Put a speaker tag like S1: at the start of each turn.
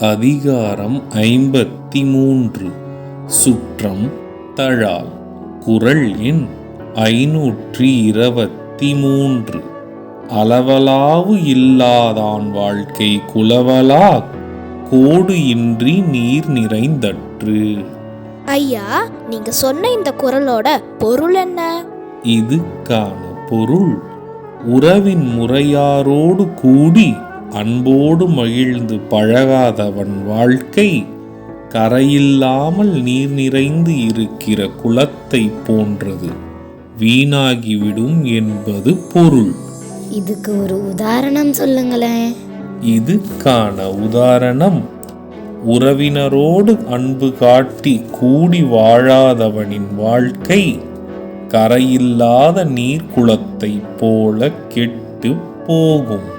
S1: அதிகாரம் ஐம்பத்தி மூன்று சுற்றம் தழால். குறள் எண் ஐநூற்றி இருபத்தி மூன்று அளவலாவு இல்லாதான் வாழ்க்கை குலவலா கோடு இன்றி நீர் நிறைந்தற்று.
S2: ஐயா நீங்க சொன்ன இந்த குரலோட பொருள் என்ன?
S1: இதுக்கான பொருள் உறவின் முறையாரோடு கூடி அன்போடு மகிழ்ந்து பழகாதவன் வாழ்க்கை கரையில்லாமல் நீர் நிறைந்து இருக்கிற குளத்தை போன்றது. வீணாகிவிடும் என்பது பொருள்.
S3: இதுக்கு ஒரு உதாரணம் சொல்லுங்களேன்.
S1: இதுக்கான உதாரணம். உறவினரோடு அன்பு காட்டி கூடி வாழாதவனின் வாழ்க்கை கரையில்லாத நீர்க்குளத்தை போல கெட்டு போகும்.